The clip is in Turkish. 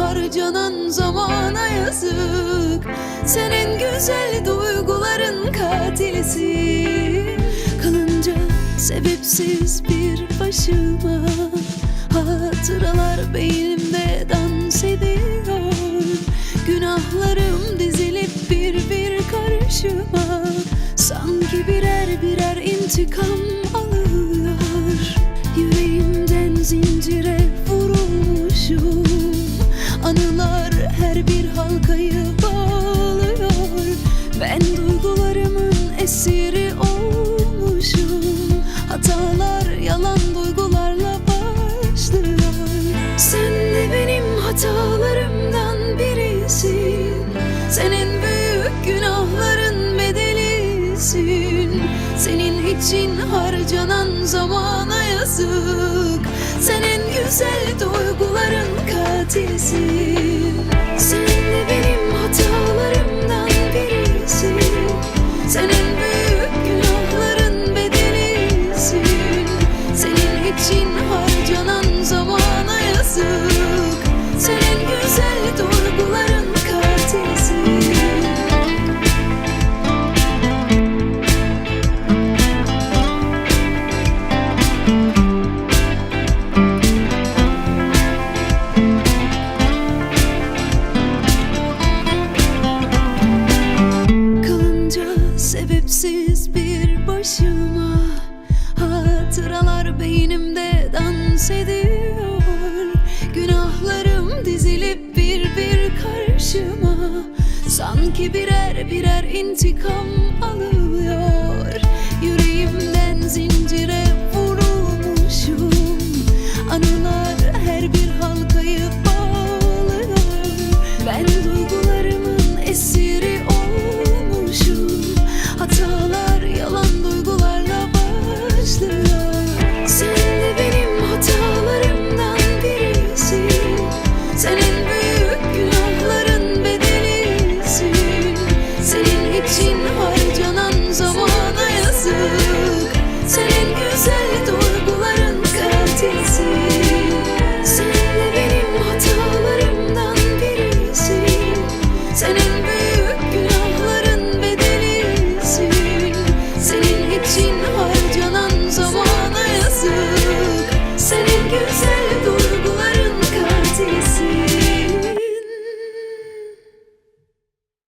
harcanan zamana yazık. Senin güzel duyguların katilisin Kalınca sebepsiz bir başıma Hatıralar beynimde dans ediyor. Günahlarım dizilip bir bir karşıma Sanki birer birer intikam hatalarımdan birisin. Senin büyük günahların bedelisin. Senin için harcanan zamana yazık. Senin güzel duyguların katilisin Sanki birer birer intikam alıyor